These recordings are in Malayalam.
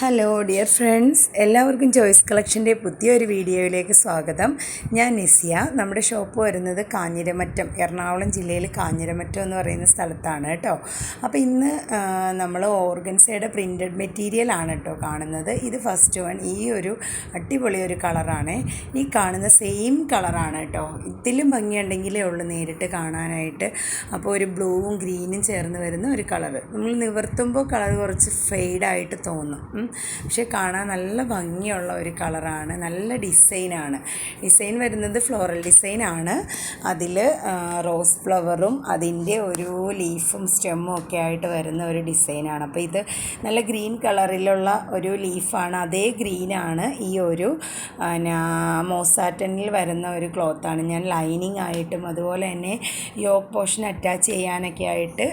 ഹലോ ഡിയർ ഫ്രണ്ട്സ് എല്ലാവർക്കും ചോയ്സ് കളക്ഷന്റെ പുതിയൊരു വീഡിയോയിലേക്ക് സ്വാഗതം. ഞാൻ നിസിയ. നമ്മുടെ ഷോപ്പ് വരുന്നത് കാഞ്ഞിരമറ്റം എറണാകുളം ജില്ലയിൽ കാഞ്ഞിരമറ്റം എന്ന് പറയുന്ന സ്ഥലത്താണ് കേട്ടോ. അപ്പോൾ ഇന്ന് നമ്മൾ ഓർഗൻസയുടെ പ്രിന്റഡ് മെറ്റീരിയൽ ആണ് കേട്ടോ കാണുന്നത്. ഇത് ഫസ്റ്റ് വൺ ഈ ഒരു അടിപൊളി ഒരു കളറാണ്. ഈ കാണുന്ന സെയിം കളറാണ് കേട്ടോ. ഇതിലും ഭംഗിയുണ്ടെങ്കിലേ ഉള്ളൂ നേരിട്ട് കാണാനായിട്ട്. അപ്പോൾ ഒരു ബ്ലൂവും ഗ്രീനും ചേർന്ന് വരുന്ന ഒരു കളർ നമ്മൾ നിവർത്തുമ്പോൾ കളർ കുറച്ച് ഫെയ്ഡായിട്ട് തോന്നും. പക്ഷേ കാണാൻ നല്ല ഭംഗിയുള്ള ഒരു കളറാണ് നല്ല ഡിസൈനാണ്. ഡിസൈൻ വരുന്നത് ഫ്ലോറൽ ഡിസൈനാണ്. അതിൽ റോസ് ഫ്ലവറും അതിന്റെ ഒരു ലീഫും സ്റ്റെമ്മും ഒക്കെ ആയിട്ട് വരുന്ന ഒരു ഡിസൈനാണ്. അപ്പോൾ ഇത് നല്ല ഗ്രീൻ കളറിലുള്ള ഒരു ലീഫാണ്. അതേ ഗ്രീനാണ് ഈ ഒരു മോസാറ്റനിൽ വരുന്ന ഒരു ക്ലോത്താണ്. ഞാൻ ലൈനിങ് ആയിട്ടും അതുപോലെ തന്നെ യോക്ക് പോർഷൻ അറ്റാച്ച് ചെയ്യാനൊക്കെ ആയിട്ട്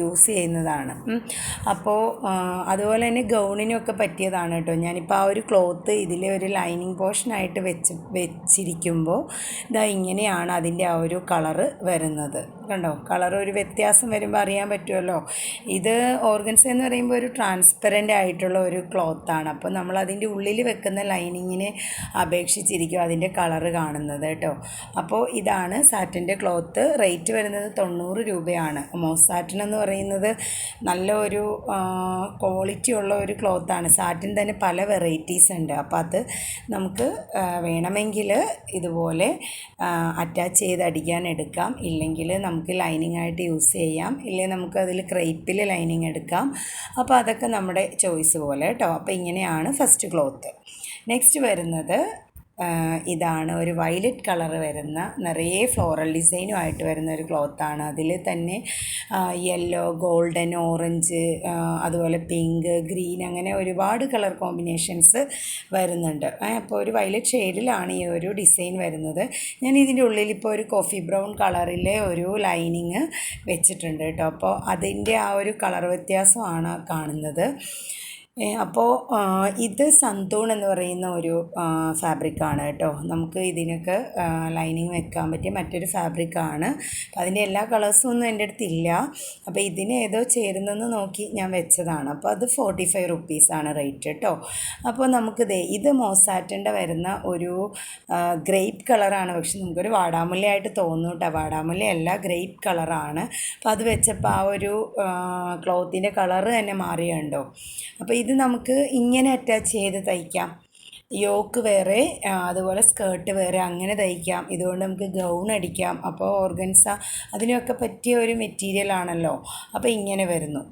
യൂസ് ചെയ്യുന്നതാണ്. അപ്പോൾ അതുപോലെ തന്നെ ഗൗണിനൊക്കെ പറ്റിയതാണ് കേട്ടോ. ഞാനിപ്പോൾ ആ ഒരു ക്ലോത്ത് ഇതിലെ ഒരു ലൈനിങ് പോർഷനായിട്ട് വെച്ച് വെച്ചിരിക്കുമ്പോൾ ഇതാ ഇങ്ങനെയാണ് അതിന്റെ ആ ഒരു കളറ് വരുന്നത്. കണ്ടോ? കളർ ഒരു വ്യത്യാസം വരുമ്പോൾ അറിയാൻ പറ്റുമല്ലോ ഇത് ഓർഗൻസ് എന്ന് പറയുമ്പോൾ ഒരു ട്രാൻസ്പെറന്റ് ആയിട്ടുള്ള ഒരു ക്ലോത്താണ് അപ്പോൾ നമ്മൾ അതിന്റെ ഉള്ളിൽ വെക്കുന്ന ലൈനിങ്ങിനെ അപേക്ഷിച്ചിരിക്കും അതിന്റെ കളറ് കാണുന്നത് കേട്ടോ. അപ്പോൾ ഇതാണ് സാറ്റിന്റെ ക്ലോത്ത് റേറ്റ് വരുന്നത് തൊണ്ണൂറ് രൂപയാണ്. മോസാറ്റിൻ എന്ന് പറയുന്നത് നല്ല ഒരു ക്വാളിറ്റി ഉള്ള ഒരു ക്ലോത്താണ് സാറ്റിൻ തന്നെ പല വെറൈറ്റീസ് ഉണ്ട്. അപ്പോൾ അത് നമുക്ക് വേണമെങ്കിൽ ഇതുപോലെ അറ്റാച്ച് ചെയ്ത് അടിക്കാൻ എടുക്കാം. ഇല്ലെങ്കിൽ നമുക്ക് ലൈനിങ് ആയിട്ട് യൂസ് ചെയ്യാം. ഇല്ലെങ്കിൽ നമുക്ക് അതിൽ ക്രേപ്പിൽ ലൈനിങ് എടുക്കാം. അപ്പോൾ അതൊക്കെ നമ്മുടെ ചോയ്സ് പോലെ കേട്ടോ അപ്പോൾ ഇങ്ങനെയാണ് ഫസ്റ്റ് ക്ലോത്ത് നെക്സ്റ്റ് വരുന്നത് ഇതാണ് ഒരു വയലറ്റ് കളർ വരുന്ന നിറയെ ഫ്ലോറൽ ഡിസൈനും ആയിട്ട് വരുന്ന ഒരു ക്ലോത്താണ് അതിൽ തന്നെ യെല്ലോ ഗോൾഡൻ ഓറഞ്ച് അതുപോലെ പിങ്ക് ഗ്രീൻ അങ്ങനെ ഒരുപാട് കളർ കോമ്പിനേഷൻസ് വരുന്നുണ്ട്. അപ്പോൾ ഒരു വയലറ്റ് ഷെയ്ഡിലാണ് ഈ ഒരു ഡിസൈൻ വരുന്നത്. ഞാൻ ഇതിന്റെ ഉള്ളിൽ ഇപ്പോൾ ഒരു കോഫി ബ്രൗൺ കളറിലെ ഒരു ലൈനിങ് വെച്ചിട്ടുണ്ട് കേട്ടോ. അപ്പോൾ അതിന്റെ ആ ഒരു കളർ വ്യത്യാസമാണ് കാണുന്നത്. അപ്പോൾ ഇത് സന്തൂൺ എന്ന് പറയുന്ന ഒരു ഫാബ്രിക്കാണ് കേട്ടോ. നമുക്ക് ഇതിനൊക്കെ ലൈനിങ് വെക്കാൻ പറ്റിയ മറ്റൊരു ഫാബ്രിക്കാണ്. അപ്പോൾ അതിന്റെ എല്ലാ കളേഴ്സും ഒന്നും എന്റെ അടുത്തില്ല അപ്പോൾ ഇതിന് ഏതോ ചേരുന്നെന്ന് നോക്കി ഞാൻ വെച്ചതാണ്. അപ്പോൾ അത് ഫോർട്ടി ഫൈവ് റുപ്പീസാണ് റേറ്റ് കേട്ടോ. അപ്പോൾ നമുക്ക് ദേ ഇത് മോസാറ്റന്റെ വരുന്ന ഒരു ഗ്രേപ്പ് കളറാണ്. പക്ഷെ നമുക്കൊരു വാടാമുല്ലയായിട്ട് തോന്നും കേട്ടോ. വാടാമുല്ലയല്ല ഗ്രേപ്പ് കളറാണ്. അപ്പോൾ അത് വെച്ചപ്പോൾ ആ ഒരു ക്ലോത്തിന്റെ കളറ് തന്നെ മാറിയുണ്ടോ അപ്പോൾ ഇത് നമുക്ക് ഇങ്ങനെ അറ്റാച്ച് ചെയ്ത് തയ്ക്കാം. യോക്ക് വേറെ അതുപോലെ സ്കേർട്ട് വേറെ അങ്ങനെ തയ്ക്കാം. ഇതുകൊണ്ട് നമുക്ക് ഗൗൺ അടിക്കാം. അപ്പോൾ ഓർഗൻസ അതിനൊക്കെ പറ്റിയ ഒരു മെറ്റീരിയൽ ആണല്ലോ. അപ്പോൾ ഇങ്ങനെ വരുന്നു.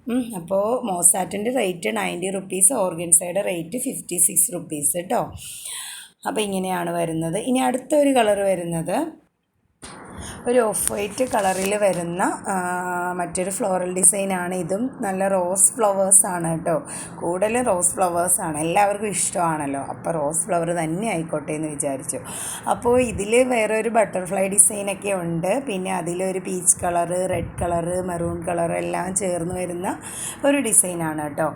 അപ്പോൾ മോസാറ്റിന്റെ റേറ്റ് നയന്റി റുപ്പീസ് ഓർഗൻസയുടെ റേറ്റ് ഫിഫ്റ്റി സിക്സ് റുപ്പീസ് കേട്ടോ അപ്പോൾ ഇങ്ങനെയാണ് വരുന്നത്. ഇനി അടുത്തൊരു കളർ വരുന്നത്. ഒരു ഓഫ് വൈറ്റ് കളറിൽ വരുന്ന മറ്റൊരു ഫ്ലോറൽ ഡിസൈനാണ് ഇതും. നല്ല റോസ് ഫ്ലവേഴ്സ് ആണ് കേട്ടോ. കൂടുതലും റോസ് ഫ്ലവേഴ്സ് ആണ്. എല്ലാവർക്കും ഇഷ്ടമാണല്ലോ. അപ്പോൾ റോസ് ഫ്ലവർ തന്നെ ആയിക്കോട്ടെ എന്ന് വിചാരിച്ചു. അപ്പോൾ ഇതിൽ വേറെ ഒരു ബട്ടർഫ്ലൈ ഡിസൈനൊക്കെ ഉണ്ട്. പിന്നെ അതിലൊരു peach colour red colour maroon colour എല്ലാം ചേർന്ന് വരുന്ന ഒരു ഡിസൈനാണ് കേട്ടോ.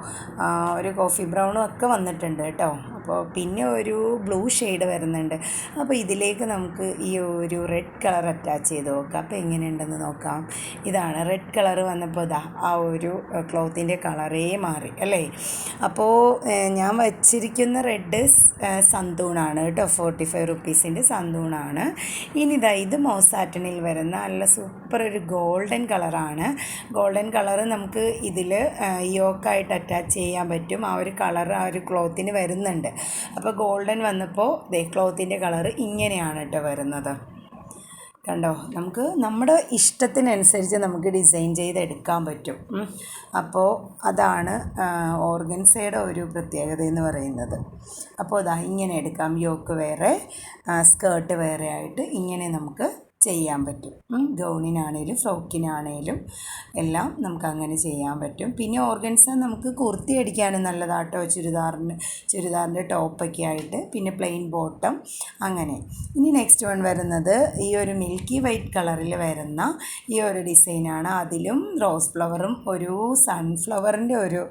ഒരു കോഫി ബ്രൗണും ഒക്കെ വന്നിട്ടുണ്ട് കേട്ടോ. അപ്പോൾ പിന്നെ ഒരു ബ്ലൂ ഷെയ്ഡ് വരുന്നുണ്ട്. അപ്പോൾ ഇതിലേക്ക് നമുക്ക് ഈ ഒരു റെഡ് കളർ അറ്റാച്ച് ചെയ്ത് നോക്കാം. അപ്പോൾ എങ്ങനെയുണ്ടെന്ന് നോക്കാം. ഇതാണ് റെഡ് കളർ വന്നപ്പോൾ ഇതാ ആ ഒരു ക്ലോത്തിന്റെ കളറേ മാറി അല്ലേ? അപ്പോൾ ഞാൻ വച്ചിരിക്കുന്ന റെഡ് സന്തൂണാണ് കേട്ടോ. ഫോർട്ടി ഫൈവ് റുപ്പീസിന്റെ സന്തൂണാണ്. ഇനി ഇതാ ഇത് മോസാറ്റണിൽ വരുന്ന നല്ല സൂപ്പർ ഒരു ഗോൾഡൻ കളറാണ്. ഗോൾഡൻ കളറ് നമുക്ക് ഇതിൽ യോക്കായിട്ട് അറ്റാച്ച് ചെയ്യാൻ പറ്റും. ആ ഒരു കളർ ആ ഒരു ക്ലോത്തിന് വരുന്നുണ്ട്. അപ്പോൾ ഗോൾഡൻ വന്നപ്പോൾ ദേ ക്ലോത്തിന്റെ കളർ ഇങ്ങനെയാണ് കേട്ടോ വരുന്നത്. കണ്ടോ? നമുക്ക് നമ്മുടെ ഇഷ്ടത്തിനനുസരിച്ച് നമുക്ക് ഡിസൈൻ ചെയ്തെടുക്കാൻ പറ്റും. അപ്പോൾ അതാണ് ഓർഗൻസയുടെ ഒരു പ്രത്യേകത എന്ന് പറയുന്നത്. അപ്പോൾ അതാ ഇങ്ങനെ എടുക്കാം. യോക്ക് വേറെ സ്കേർട്ട് വേറെ ആയിട്ട് ഇങ്ങനെ നമുക്ക് ചെയ്യാൻ പറ്റും. ഗൗണിനാണേലും ഫ്രോക്കിനാണേലും എല്ലാം നമുക്ക് അങ്ങനെ ചെയ്യാൻ പറ്റും. പിന്നെ ഓർഗൻസ നമുക്ക് കുർത്തി അടിക്കാനും നല്ലതാട്ടോ ചുരിദാറിന് ചുരിദാറിന്റെ ടോപ്പൊക്കെ ആയിട്ട്. പിന്നെ പ്ലെയിൻ ബോട്ടം അങ്ങനെ. ഇനി നെക്സ്റ്റ് വൺ വരുന്നത് ഈ ഒരു മിൽക്കി വൈറ്റ് കളറിൽ വരുന്ന ഈ ഒരു ഡിസൈനാണ്. അതിലും റോസ് ഫ്ലവറും ഒരു സൺഫ്ലവറിന്റെ ഒരു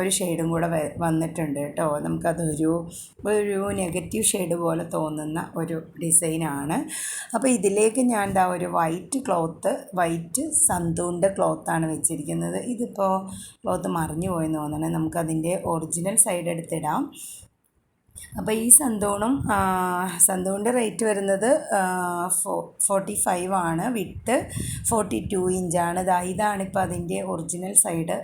ഒരു ഷെയ്ഡും കൂടെ വന്നിട്ടുണ്ട് കേട്ടോ. നമുക്കതൊരു ഒരു നെഗറ്റീവ് ഷെയ്ഡ് പോലെ തോന്നുന്ന ഒരു ഡിസൈനാണ്. അപ്പോൾ ഇതിലേക്ക് ഞാൻ എന്താ ഒരു വൈറ്റ് ക്ലോത്ത് വൈറ്റ് സന്തൂന്റെ ക്ലോത്താണ് വെച്ചിരിക്കുന്നത്. ഇതിപ്പോൾ ക്ലോത്ത് മറിഞ്ഞു പോയെന്ന് തോന്നണേ. നമുക്കതിന്റെ ഒറിജിനൽ സൈഡ് എടുത്തിടാം. അപ്പോൾ ഈ സന്തൂണും സന്തൂണിന്റെ റേറ്റ് വരുന്നത് ഫോ ഫോർട്ടി ഫൈവ് ആണ്. വിട്ട് ഫോർട്ടി ടു ഇഞ്ചാണ് ഇതാ ഇതാണിപ്പോൾ അതിന്റെ ഒറിജിനൽ സൈഡ്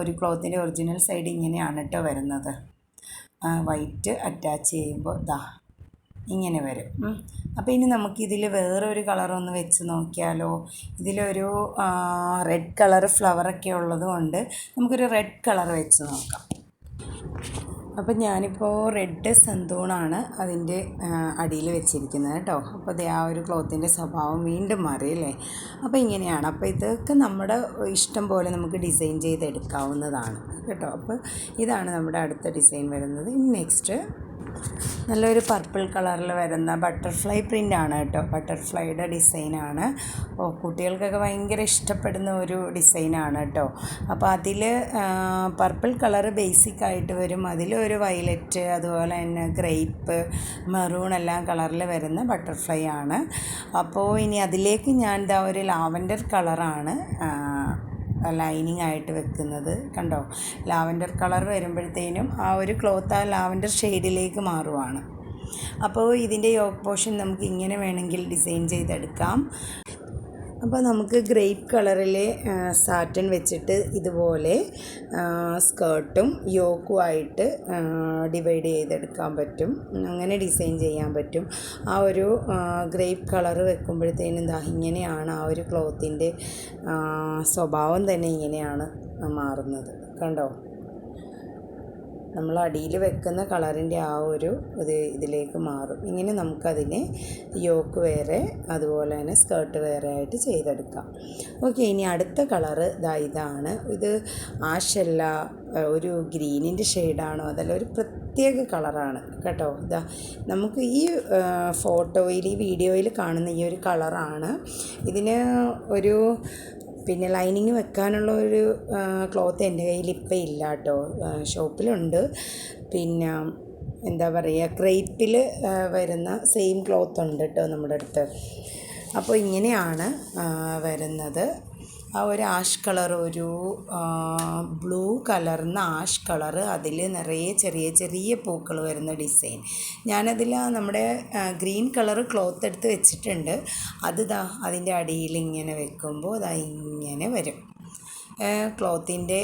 ഒരു ക്ലോത്തിന്റെ ഒറിജിനൽ സൈഡ് ഇങ്ങനെയാണ് കേട്ടോ വരുന്നത്. വൈറ്റ് അറ്റാച്ച് ചെയ്യുമ്പോൾ ഇതാ ഇങ്ങനെ വരും. അപ്പോൾ ഇനി നമുക്കിതിൽ വേറൊരു കളറൊന്ന് വെച്ച് നോക്കിയാലോ? ഇതിലൊരു റെഡ് കളർ ഫ്ലവറൊക്കെ ഉള്ളത് കൊണ്ട് നമുക്കൊരു റെഡ് കളർ വെച്ച് നോക്കാം. അപ്പം ഞാനിപ്പോൾ റെഡ് സന്തൂണാണ് അതിന്റെ അടിയിൽ വെച്ചിരിക്കുന്നത് കേട്ടോ. അപ്പോൾ ദേ ആ ഒരു ക്ലോത്തിന്റെ സ്വഭാവം വീണ്ടും മാറി അല്ലേ? അപ്പോൾ ഇങ്ങനെയാണ്. അപ്പോൾ ഇതൊക്കെ നമ്മുടെ ഇഷ്ടം പോലെ നമുക്ക് ഡിസൈൻ ചെയ്തെടുക്കാവുന്നതാണ് കേട്ടോ. അപ്പോൾ ഇതാണ് നമ്മുടെ അടുത്ത ഡിസൈൻ വരുന്നത്. ഇനി നെക്സ്റ്റ് നല്ലൊരു പർപ്പിൾ കളറിൽ വരുന്ന ബട്ടർഫ്ലൈ പ്രിന്റ് ആണ് കേട്ടോ. ബട്ടർഫ്ലൈയുടെ ഡിസൈനാണ് ഓ കുട്ടികൾക്കൊക്കെ ഭയങ്കര ഇഷ്ടപ്പെടുന്ന ഒരു ഡിസൈനാണ് കേട്ടോ. അപ്പോൾ അതിൽ പർപ്പിൾ കളർ ബേസിക് ആയിട്ട് വരും. അതിൽ ഒരു വയലറ്റ് അതുപോലെ തന്നെ ഗ്രേപ്പ് മെറൂൺ എല്ലാം കളറിൽ വരുന്ന ബട്ടർഫ്ലൈ ആണ്. അപ്പോൾ ഇനി അതിലേക്ക് ഞാൻ എന്താ ഒരു ലാവൻഡർ കളറാണ് ലൈനിങ് ആയിട്ട് വെക്കുന്നത് കണ്ടോ? ലാവൻഡർ കളർ വരുമ്പോഴത്തേനും ആ ഒരു ക്ലോത്ത് ആ ലാവൻഡർ ഷെയ്ഡിലേക്ക് മാറുവാണ്. അപ്പോൾ ഇതിന്റെ യോഗ പോർഷൻ നമുക്ക് ഇങ്ങനെ വേണമെങ്കിൽ ഡിസൈൻ ചെയ്തെടുക്കാം. അപ്പോൾ നമുക്ക് ഗ്രേപ്പ് കളറിൽ സാറ്റൻ വെച്ചിട്ട് ഇതുപോലെ സ്കേർട്ടും യോക്കുമായിട്ട് ഡിവൈഡ് ചെയ്തെടുക്കാൻ പറ്റും. അങ്ങനെ ഡിസൈൻ ചെയ്യാൻ പറ്റും. ആ ഒരു ഗ്രേപ്പ് കളർ വെക്കുമ്പോഴത്തേനും ദാ ഇങ്ങനെയാണ് ആ ഒരു ക്ലോത്തിന്റെ സ്വഭാവം തന്നെ ഇങ്ങനെയാണ് മാറുന്നത്. കണ്ടോ? നമ്മൾ അടിയിൽ വെക്കുന്ന കളറിന്റെ ആ ഒരു ഇത് ഇതിലേക്ക് മാറും. ഇങ്ങനെ നമുക്കതിനെ യോക്ക് വേറെ അതുപോലെ തന്നെ സ്കേർട്ട് വേറെ ആയിട്ട് ചെയ്തെടുക്കാം. ഓക്കെ ഇനി അടുത്ത കളറ് ഇതാ ഇതാണ്. ഇത് ആഷല്ല ഒരു ഗ്രീനിന്റെ ഷെയ്ഡാണോ അതല്ല ഒരു പ്രത്യേക കളറാണ് കേട്ടോ. ഇതാ നമുക്ക് ഈ ഫോട്ടോയിൽ ഈ വീഡിയോയിൽ കാണുന്ന ഈ ഒരു കളറാണ്. ഇതിന് ഒരു പിന്നെ ലൈനിങ് വെക്കാനുള്ള ഒരു ക്ലോത്ത് എന്റെ കയ്യിൽ ഇപ്പം ഇല്ല കേട്ടോ. ഷോപ്പിലുണ്ട്. പിന്നെ എന്താ പറയുക ക്രേപ്പിൽ വരുന്ന സെയിം ക്ലോത്ത് ഉണ്ട് കേട്ടോ നമ്മുടെ അടുത്ത്. അപ്പോൾ ഇങ്ങനെയാണ് വരുന്നത്. ആ ഒരു ആഷ് കളർ ഒരു ബ്ലൂ കലർന്ന ആഷ് കളർ അതിൽ നിറയെ ചെറിയ ചെറിയ പൂക്കൾ വരുന്ന ഡിസൈൻ. ഞാനതിൽ നമ്മുടെ ഗ്രീൻ കളർ ക്ലോത്ത് എടുത്ത് വെച്ചിട്ടുണ്ട്. അത് ദാ അതിന്റെ അടിയിൽ ഇങ്ങനെ വെക്കുമ്പോൾ ദാ ഇങ്ങനെ വരും. ക്ലോത്തിന്റെ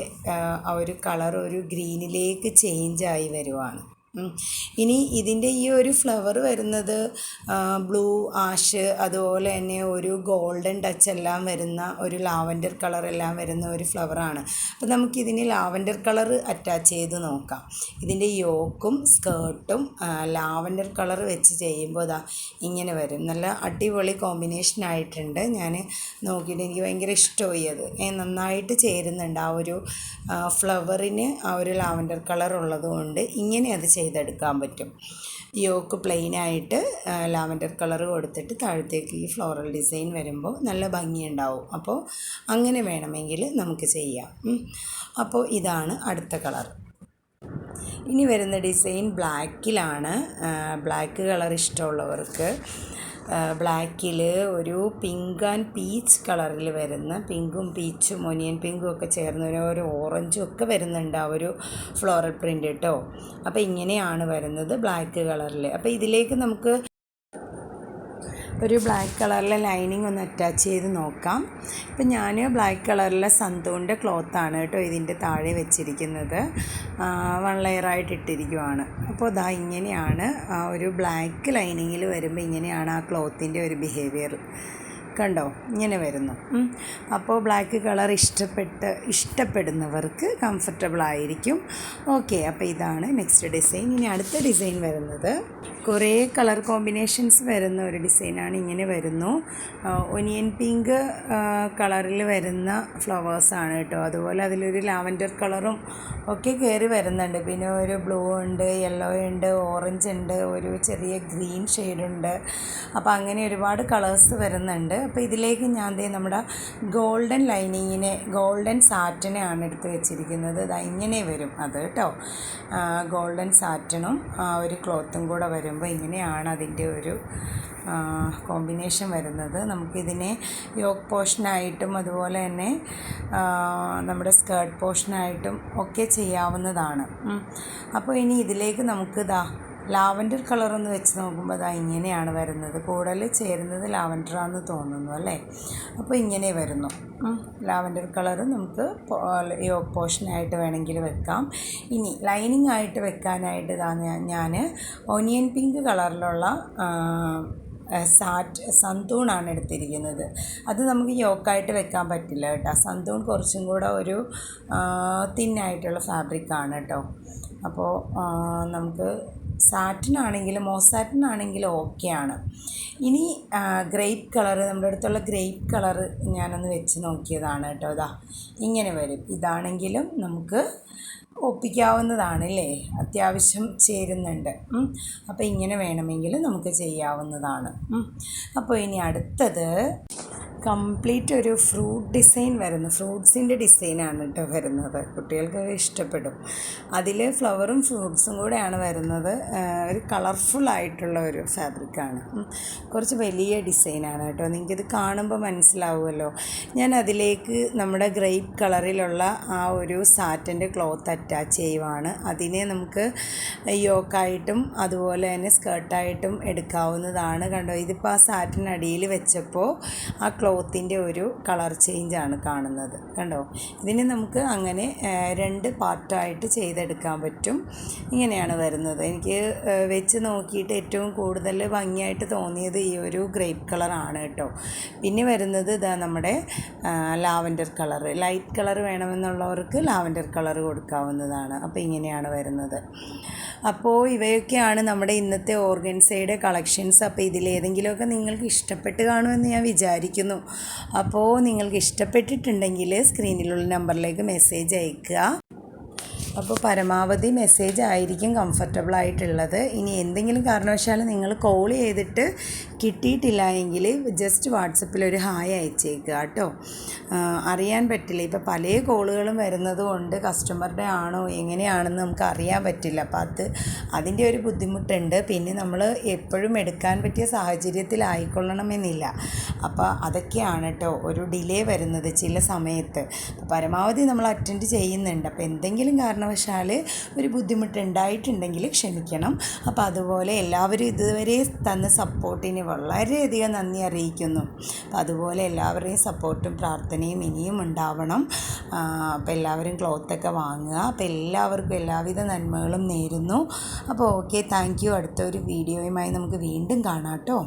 ആ ഒരു കളർ ഒരു ഗ്രീനിലേക്ക് ചേഞ്ചായി വരുവാണ്. ഇനി ഇതിന്റെ ഈ ഒരു ഫ്ലവർ വരുന്നത് ബ്ലൂ ആഷ് അതുപോലെ തന്നെ ഒരു ഗോൾഡൻ ടച്ച് എല്ലാം വരുന്ന ഒരു ലാവൻഡർ കളർ എല്ലാം വരുന്ന ഒരു ഫ്ലവറാണ് അപ്പോൾ നമുക്കിതിന് ലാവൻഡർ കളർ അറ്റാച്ച് ചെയ്ത് നോക്കാം. ഇതിന്റെ യോക്കും സ്കേർട്ടും ലാവൻഡർ കളർ വെച്ച് ചെയ്യുമ്പോൾ ഇതാ ഇങ്ങനെ വരും. നല്ല അടിപൊളി കോമ്പിനേഷൻ ആയിട്ടുണ്ട്. ഞാൻ നോക്കിയിട്ട് എനിക്ക് ഭയങ്കര ഇഷ്ടമായി അത്. നന്നായിട്ട് ചേരുന്നുണ്ട് ആ ഒരു ഫ്ലവറിന് ആ ഒരു ലാവൻഡർ കളർ ഉള്ളതുകൊണ്ട് ഇങ്ങനെ അത് ചെയ്തെടുക്കാൻ പറ്റും. യോക്ക് പ്ലെയിനായിട്ട് ലാവൻഡർ കളർ കൊടുത്തിട്ട് താഴത്തേക്ക് ഈ ഫ്ലോറൽ ഡിസൈൻ വരുമ്പോൾ നല്ല ഭംഗിയുണ്ടാവും. അപ്പോൾ അങ്ങനെ വേണമെങ്കിൽ നമുക്ക് ചെയ്യാം. അപ്പോൾ ഇതാണ് അടുത്ത കളർ. ഇനി വരുന്ന ഡിസൈൻ ബ്ലാക്കിലാണ് ബ്ലാക്ക് കളർ ഇഷ്ടമുള്ളവർക്ക് ബ്ലാക്കിൽ ഒരു പിങ്ക് ആൻഡ് പീച്ച് കളറിൽ വരുന്ന പിങ്കും പീച്ചും ഒനിയൻ പിങ്കും ഒക്കെ ചേർന്ന് ഒരു ഓറഞ്ചും ഒക്കെ വരുന്നുണ്ട് ആ ഒരു ഫ്ലോറൽ പ്രിന്റ് കേട്ടോ അപ്പോൾ ഇങ്ങനെയാണ് വരുന്നത് ബ്ലാക്ക് കളറിൽ അപ്പോൾ ഇതിലേക്ക് നമുക്ക് ഒരു ബ്ലാക്ക് കളറിലെ ലൈനിങ് ഒന്ന് അറ്റാച്ച് ചെയ്ത് നോക്കാം. ഇപ്പം ഞാൻ ബ്ലാക്ക് കളറിലെ സന്തുവിന്റെ ക്ലോത്താണ് കേട്ടോ ഇതിന്റെ താഴെ വെച്ചിരിക്കുന്നത്. വൺ ലെയറായിട്ട് ഇട്ടിരിക്കുവാണ്. അപ്പോൾ ഇതാ ഇങ്ങനെയാണ് ഒരു ബ്ലാക്ക് ലൈനിങ്ങിൽ വരുമ്പോൾ ഇങ്ങനെയാണ് ആ ക്ലോത്തിന്റെ ഒരു ബിഹേവിയർ കണ്ടോ? ഇങ്ങനെ വരുന്നു. അപ്പോൾ ബ്ലാക്ക് കളർ ഇഷ്ടപ്പെട്ട് ഇഷ്ടപ്പെടുന്നവർക്ക് കംഫർട്ടബിൾ ആയിരിക്കും. ഓക്കെ അപ്പോൾ ഇതാണ് നെക്സ്റ്റ് ഡിസൈൻ ഇനി അടുത്ത ഡിസൈൻ വരുന്നത്. കുറേ കളർ കോമ്പിനേഷൻസ് വരുന്ന ഒരു ഡിസൈനാണ് ഇങ്ങനെ വരുന്നു. ഒനിയൻ പിങ്ക് കളറിൽ വരുന്ന ഫ്ലവേഴ്സാണ് കേട്ടോ. അതുപോലെ അതിലൊരു ലാവൻഡർ കളറും ഒക്കെ കയറി വരുന്നുണ്ട്. പിന്നെ ഒരു ബ്ലൂ ഉണ്ട് യെല്ലോ ഉണ്ട് ഓറഞ്ച് ഉണ്ട് ഒരു ചെറിയ ഗ്രീൻ ഷെയ്ഡുണ്ട് അപ്പോൾ അങ്ങനെ ഒരുപാട് കളേഴ്സ് വരുന്നുണ്ട്. അപ്പോൾ ഇതിലേക്ക് ഞാൻ ദേ നമ്മുടെ ഗോൾഡൻ ലൈനിങ്ങിനെ ഗോൾഡൻ സാറ്റനെയാണ് എടുത്ത് വെച്ചിരിക്കുന്നത്. ഇതാ ഇങ്ങനെ വരും അത് കേട്ടോ ഗോൾഡൻ സാറ്റനും ഒരു ക്ലോത്തും കൂടെ വരുമ്പോൾ ഇങ്ങനെയാണ് അതിന്റെ ഒരു കോമ്പിനേഷൻ വരുന്നത്. നമുക്കിതിനെ യോക്ക് പോർഷനായിട്ടും അതുപോലെ തന്നെ നമ്മുടെ സ്കേർട്ട് പോർഷനായിട്ടും ഒക്കെ ചെയ്യാവുന്നതാണ്. അപ്പോൾ ഇനി ഇതിലേക്ക് നമുക്ക് ഇതാ ലാവൻഡർ കളർ എന്ന് വെച്ച് നോക്കുമ്പോൾ അതാ ഇങ്ങനെയാണ് വരുന്നത്. കൂടുതൽ ചേരുന്നത് ലാവൻഡറാണെന്ന് തോന്നുന്നു അല്ലേ? അപ്പോൾ ഇങ്ങനെ വരുന്നു. ലാവൻഡർ കളർ നമുക്ക് യോക്ക് പോർഷനായിട്ട് വേണമെങ്കിൽ വെക്കാം. ഇനി ലൈനിങ് ആയിട്ട് വെക്കാനായിട്ട് ഇതാ ഞാൻ ഓനിയൻ പിങ്ക് കളറിലുള്ള സാറ്റ് സന്തൂണാണ് എടുത്തിരിക്കുന്നത്. അത് നമുക്ക് യോക്കായിട്ട് വെക്കാൻ പറ്റില്ല കേട്ടോ. സന്തൂൺ കുറച്ചും കൂടെ ഒരു തിന്നായിട്ടുള്ള ഫാബ്രിക്കാണ് കേട്ടോ. അപ്പോൾ നമുക്ക് സാറ്റിനാണെങ്കിലും മോസാറ്റിനാണെങ്കിലും ഓക്കെയാണ്. ഇനി ഗ്രേപ്പ് കളർ നമ്മുടെ അടുത്തുള്ള ഗ്രേപ്പ് കളർ ഞാനൊന്ന് വെച്ച് നോക്കിയതാണ് കേട്ടോ. ഇതാ ഇങ്ങനെ വരും. ഇതാണെങ്കിലും നമുക്ക് ഒപ്പിക്കാവുന്നതാണ് അല്ലേ അത്യാവശ്യം ചേരുന്നുണ്ട്. അപ്പോൾ ഇങ്ങനെ വേണമെങ്കിൽ നമുക്ക് ചെയ്യാവുന്നതാണ്. അപ്പോൾ ഇനി അടുത്തത് കംപ്ലീറ്റ് ഒരു ഫ്രൂട്ട് ഡിസൈൻ വരുന്നു. ഫ്രൂട്ട്സിന്റെ ഡിസൈനാണ് കേട്ടോ വരുന്നത്. കുട്ടികൾക്ക് ഇഷ്ടപ്പെടും. അതിൽ ഫ്ലവറും ഫ്രൂട്ട്സും കൂടെയാണ് വരുന്നത്. ഒരു കളർഫുൾ ആയിട്ടുള്ള ഒരു ഫാബ്രിക്കാണ് കുറച്ച് വലിയ ഡിസൈനാണ് കേട്ടോ നിങ്ങൾക്കിത് കാണുമ്പോൾ മനസ്സിലാവുമല്ലോ. ഞാൻ അതിലേക്ക് നമ്മുടെ ഗ്രേപ്പ് കളറിലുള്ള ആ ഒരു സാറ്റന്റെ ക്ലോത്ത് അറ്റാച്ച് ചെയ്യുവാണ്. അതിനെ നമുക്ക് യോക്കായിട്ടും അതുപോലെ തന്നെ സ്കേർട്ടായിട്ടും എടുക്കാവുന്നതാണ് കണ്ടോ. ഇതിപ്പോൾ ആ സാറ്റിനടിയിൽ വെച്ചപ്പോൾ ആ ക്ലോത്തിന്റെ ഒരു കളർ ചേഞ്ചാണ് കാണുന്നത്. കണ്ടോ? ഇതിനെ നമുക്ക് അങ്ങനെ രണ്ട് പാർട്ടായിട്ട് ചെയ്തെടുക്കാൻ പറ്റും. ഇങ്ങനെയാണ് വരുന്നത്. എനിക്ക് വെച്ച് നോക്കിയിട്ട് ഏറ്റവും കൂടുതൽ ഭംഗിയായിട്ട് തോന്നിയത് ഈ ഒരു ഗ്രേപ്പ് കളറാണ് കേട്ടോ. പിന്നെ വരുന്നത് ഇതാ നമ്മുടെ ലാവൻഡർ കളർ ലൈറ്റ് കളർ വേണമെന്നുള്ളവർക്ക് ലാവൻഡർ കളർ കൊടുക്കാവുന്നതാണ്. അപ്പോൾ ഇങ്ങനെയാണ് വരുന്നത്. അപ്പോൾ ഇവയൊക്കെയാണ് നമ്മുടെ ഇന്നത്തെ ഓർഗൻസയുടെ കളക്ഷൻസ്. അപ്പോൾ ഇതിലേതെങ്കിലുമൊക്കെ നിങ്ങൾക്ക് ഇഷ്ടപ്പെട്ട് കാണുമെന്ന് ഞാൻ വിചാരിക്കുന്നു. അപ്പോൾ നിങ്ങൾക്ക് ഇഷ്ടപ്പെട്ടിട്ടുണ്ടെങ്കിൽ സ്ക്രീനിലുള്ള നമ്പറിലേക്ക് മെസ്സേജ് അയയ്ക്കുക. അപ്പോൾ പരമാവധി മെസ്സേജ് ആയിരിക്കും കംഫർട്ടബിൾ ആയിട്ടുള്ളത്. ഇനി എന്തെങ്കിലും കാരണവശാലും നിങ്ങൾ കോൾ ചെയ്തിട്ട് കിട്ടിയിട്ടില്ല എങ്കിൽ ജസ്റ്റ് വാട്സപ്പിൽ ഒരു ഹായ് അയച്ചേക്കുക കേട്ടോ. അറിയാൻ പറ്റില്ല. ഇപ്പോൾ പല കോളുകളും വരുന്നത് കൊണ്ട് കസ്റ്റമറുടെ ആണോ എങ്ങനെയാണെന്ന് നമുക്ക് അറിയാൻ പറ്റില്ല. അപ്പോൾ അത് അതിന്റെ ഒരു ബുദ്ധിമുട്ടുണ്ട്. പിന്നെ നമ്മൾ എപ്പോഴും എടുക്കാൻ പറ്റിയ സാഹചര്യത്തിലായിക്കൊള്ളണമെന്നില്ല അപ്പോൾ അതൊക്കെയാണ് കേട്ടോ ഒരു ഡിലേ വരുന്നത് ചില സമയത്ത്. പരമാവധി നമ്മൾ അറ്റൻഡ് ചെയ്യുന്നുണ്ട്. അപ്പോൾ എന്തെങ്കിലും കാരണവശാൽ ഒരു ബുദ്ധിമുട്ടുണ്ടായിട്ടുണ്ടെങ്കിൽ ക്ഷമിക്കണം. അപ്പോൾ അതുപോലെ എല്ലാവരും ഇതുവരെ തന്ന സപ്പോർട്ടിന് വളരെയധികം നന്ദി അറിയിക്കുന്നു. അപ്പോൾ അതുപോലെ എല്ലാവരുടെയും സപ്പോർട്ടും പ്രാർത്ഥനയും ഇനിയും ഉണ്ടാവണം. അപ്പോൾ എല്ലാവരും ക്ലോത്തൊക്കെ വാങ്ങുക. അപ്പോൾ എല്ലാവർക്കും എല്ലാവിധ നന്മകളും നേരുന്നു. അപ്പോൾ ഓക്കെ താങ്ക് യു. അടുത്ത ഒരു വീഡിയോയുമായി നമുക്ക് വീണ്ടും കാണാം കേട്ടോ.